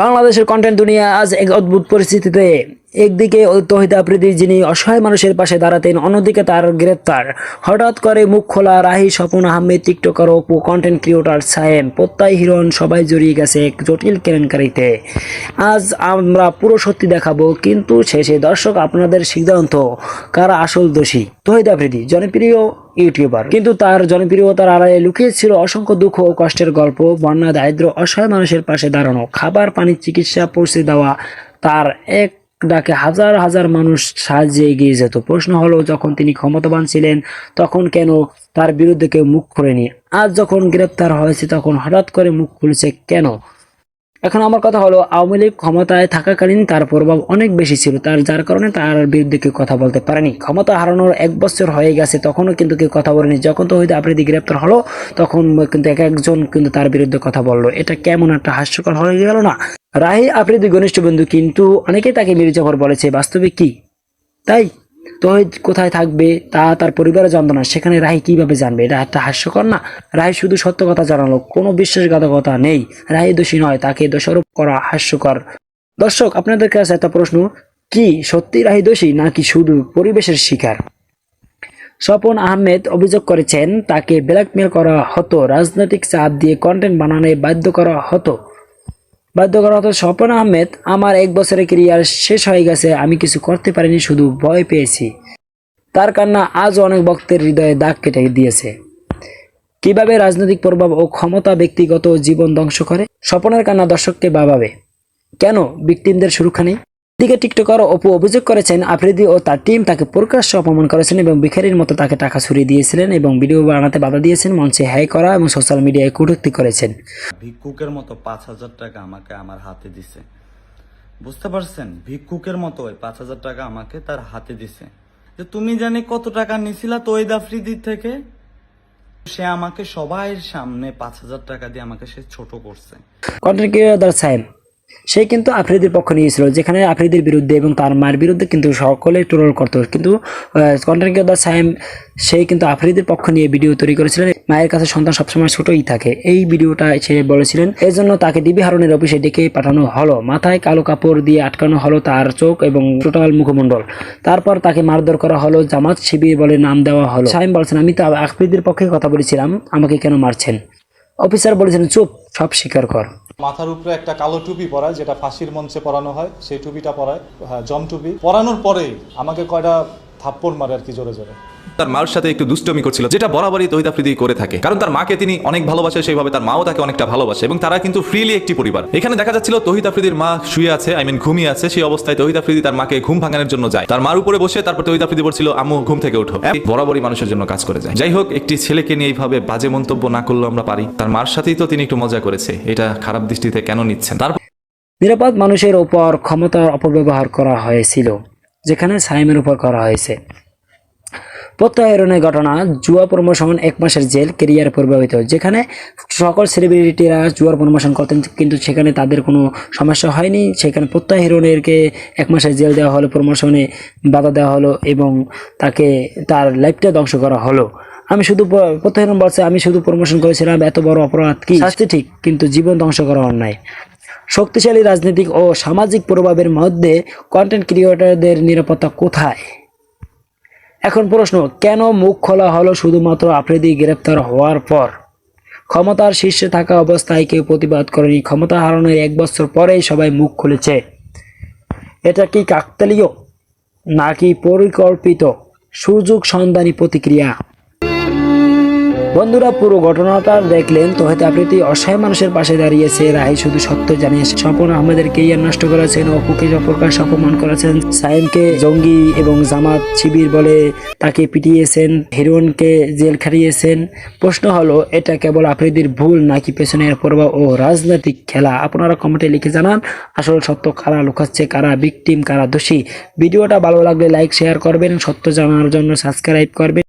বাংলাদেশের কন্টেন্ট দুনিয়া আজ এক অদ্ভুত পরিস্থিতিতে। একদিকে তহিদ আফ্রিদি যিনি অসহায় মানুষের পাশে দাঁড়াতেন, অন্যদিকে তার গ্রেপ্তার। হঠাৎ করে মুখ খোলা Rahi, Swapan Ahmed, TikToker Apu content creator Sayem Prottoy Hiron, সবাই জড়িয়ে গেছে এক জটিল কেলেঙ্কারিতে। আজ আমরা পুরো সত্যি দেখাবো, কিন্তু শেষে দর্শক আপনাদের সিদ্ধান্ত, কারা আসল দোষী? তহিদ আফ্রিদি, জনপ্রিয় ইউটিউবার। কিন্তু তার জনপ্রিয়তার আড়ালে লুকিয়েছিল অসংখ্য দুঃখ ও কষ্টের গল্প, বন্যা দারিদ্র অসহায় মানুষের পাশে দাঁড়ানো, খাবার পানি চিকিৎসা, পৌঁছে দেওয়া, তার এক ডাকে হাজার হাজার মানুষ সাহায্যে এগিয়ে যেত। প্রশ্ন হলো, যখন তিনি ক্ষমতাবান ছিলেন, তখন কেন তার বিরুদ্ধে কেউ মুখ খোলেনি? আজ যখন গ্রেপ্তার হয়েছে, তখন হঠাৎ করে মুখ খুলেছে কেন? এখন আমার কথা হলো, আওয়ামী লীগ ক্ষমতায় থাকাকালীন তার প্রভাব অনেক বেশি ছিল, তার, যার কারণে তার বিরুদ্ধে কেউ কথা বলতে পারেনি। ক্ষমতা হারানোর এক বছর হয়ে গেছে, তখনও কিন্তু কেউ কথা বলেনি। যখন তো হয়তো আফ্রিদি গ্রেপ্তার হলো, তখন কিন্তু এক একজন কিন্তু তার বিরুদ্ধে কথা বলল। এটা কেমন একটা হাস্যকর হয়ে গেল না? রাহি আফ্রিদি ঘনিষ্ঠ বন্ধু, কিন্তু অনেকেই তাকে মির্জাফর বলেছে, বাস্তবে কি? তাই? তহিদ কোথায় থাকবে, তা তার পরিবারে জানতো না সেখানে রাহি কীভাবে জানবে? এটা একটা হাস্যকর না? রাহি শুধু সত্য কথা জানালো, কোনো বিশ্বাসঘাতকতা নেই। রাহি দোষী নয়, তাকে দোষারোপ করা হাস্যকর। দর্শক, আপনাদের কাছে একটা প্রশ্ন, কি সত্যি রাহি দোষী, নাকি শুধু পরিবেশের শিকার? স্বপন আহমেদ অভিযোগ করেছেন, তাকে ব্ল্যাকমেল করা হতো, রাজনৈতিক চাপ দিয়ে কন্টেন্ট বানানোয় বাধ্য করা হতো। বাধ্য করা স্বপন আহমেদ, আমার এক বছরের ক্যারিয়ার শেষ হয়ে গেছে, আমি কিছু করতে পারিনি, শুধু ভয় পেয়েছি। তার কান্না আজ অনেক ভক্তের হৃদয়ে দাগ কেটে দিয়েছে। কীভাবে রাজনৈতিক প্রভাব ও ক্ষমতা ব্যক্তিগত জীবন ধ্বংস করে? স্বপনের কান্না দর্শককে বাবাবে কেন ভিকটিমদের সুরক্ষা নেই? দিকে টিকটকার অপু অভিযোগ করেছেন আফ্রিদি ও তার টিম তাকে প্রকাশ্য অপমান করেছেন এবং ভিখারির মতো তাকে টাকা ছড়িয়ে দিয়েছিলেন এবং ভিডিও বানাতে বাধা দিয়েছেন মঞ্চে হ্যাই করা এবং সোশ্যাল মিডিয়ায় কটূক্তি করেছেন। ভিক্ষুকের মতো পাঁচ হাজার টাকা আমাকে আমার হাতে দিছে। বুঝতে পারছেন? ভিক্ষুকের মতো ওই পাঁচ হাজার টাকা আমাকে তার হাতে দিছে। যে তুমি জানি কত টাকা নিছিলা তো ওই দাফরিদির থেকে? সে আমাকে সবাইয়ের সামনে পাঁচ হাজার টাকা দিয়ে আমাকে সে ছোট করছে। কন্টেন্ট ক্রিয়েটর সাইম সে কিন্তু আফ্রিদির পক্ষ নিয়েছিল, যেখানে আফ্রিদির বিরুদ্ধে এবং তার মায়ের বিরুদ্ধে কিন্তু সকলে ট্রোল করতো। কিন্তু কন্টেন্ট ক্রিয়েটর সাইম সে কিন্তু আফ্রিদির পক্ষ নিয়ে ভিডিও তৈরি করেছিলেন। মায়ের কাছে সন্তান সবসময় ছোটই থাকে। এই ভিডিওটা সে বলেছিলেন এই জন্য তাকে ডিবি হারুনের অফিসে ডেকে পাঠানো হলো। মাথায় কালো কাপড় দিয়ে আটকানো হলো তার চোখ এবং টোটাল মুখমণ্ডল। তারপর তাকে মারধর করা হলো, জামাত শিবির বলে নাম দেওয়া হলো। সাইম বলছেন, আমি তো আফ্রিদির পক্ষে কথা বলেছিলাম, আমাকে কেন মারছেন? অফিসার বলেছিলেন চুপ, সব স্বীকার কর। মাথার উপরে একটা কালো টুপি পরায়, যেটা ফাঁসির মঞ্চে পরানো হয়, সেই টুপিটা পরায় জম টুপি। পরানোর পরেই আমাকে কয়টা থাপ্পড় মারে আর কি জোরে জোরে। তার মার সাথে একটু দুষ্টমি করছিল, যেটা বরাবরই তহিদ আফ্রিদি করে থাকে। কারণ তার মাকে তিনি অনেক ভালোবাসে, সেইভাবে তার মাও তাকে অনেকটা ভালোবাসে এবং তারা কিন্তু ফ্রিলি একটি পরিবার। এখানে দেখা যাচ্ছিল তহিদ আফ্রিদির মা শুয়ে আছে আই মিন ঘুমিয়ে আছে, সেই অবস্থায় তহিদ আফ্রিদি তার মাকে ঘুম ভাঙানোর জন্য যায়। তার মার উপরে বসে তারপর তহিদ আফ্রিদি বলছিল, আম্মু, ঘুম থেকে এই বরাবরই মানুষের জন্য কাজ করে যায়। যাই হোক, একটি ছেলেকে নিয়ে এইভাবে বাজে মন্তব্য না করলেও আমরা পারি। তার মার সাথেই তো তিনি একটু মজা করেছে। এটা খারাপ দৃষ্টিতে কেন নিচ্ছেন? তারপর নিরাপদ মানুষের উপর ক্ষমতার অপব্যবহার করা হয়েছিল, যেখানে সাইমের উপর করা হয়েছে। প্রত্যাহরণের ঘটনা জুয়া প্রমোশন এক মাসের জেল কেরিয়ার প্রভাবিত, যেখানে সকল সেলিব্রিটিরা জুয়ার প্রমোশন করতেন, কিন্তু সেখানে তাদের কোনো সমস্যা হয়নি। সেখানে প্রত্যাহরণেরকে এক মাসের জেল দেওয়া হলো, প্রমোশনে বাধা দেওয়া হলো এবং তাকে তার লাইফটা ধ্বংস করা হলো। আমি শুধু প্রত্যাহরণ বলছে, আমি শুধু প্রমোশন করেছিলাম, এত বড় অপরাধ কি? শাস্তি ঠিক, কিন্তু জীবন ধ্বংস করা অন্যায়। শক্তিশালী রাজনৈতিক ও সামাজিক প্রভাবের মধ্যে কন্টেন্ট ক্রিয়েটরদের নিরাপত্তা কোথায়? এখন প্রশ্ন, কেন মুখ খোলা হলো শুধুমাত্র আফ্রিদি গ্রেপ্তার হওয়ার পর? ক্ষমতার শীর্ষে থাকা অবস্থায় কেউ প্রতিবাদ করেনি। ক্ষমতা হারানোর এক বছর পরেই সবাই মুখ খুলেছে। এটা কি কাকতালীয় নাকি পরিকল্পিত সুযোগ সন্ধানী প্রতিক্রিয়া? বন্ধুরা, পুরো ঘটনাটা দেখলেন তোহেদ আফ্রিদি অসহায় মানুষের পাশে দাঁড়িয়েছে। রাহি শুধু সত্য জানিয়েছে। স্বপন আহমেদের কেরিয়ার নষ্ট করেছেন, অপুকে প্রকাশ অপমান করেছেন। সাইমকে জঙ্গি এবং জামাত শিবির বলে তাকে পিটিয়েছেন হিরোনকে জেল খাটিয়েছেন। প্রশ্ন হলো, এটা কেবল আফ্রিদির ভুল নাকি পেছনের প্রভাব ও রাজনৈতিক খেলা? আপনারা কমেন্টে লিখে জানান। আসল সত্য কারা লুকাচ্ছে, কারা ভিকটিম কারা দোষী? ভিডিওটা ভালো লাগলে লাইক শেয়ার করবেন। সত্য জানার জন্য সাবস্ক্রাইব করবেন।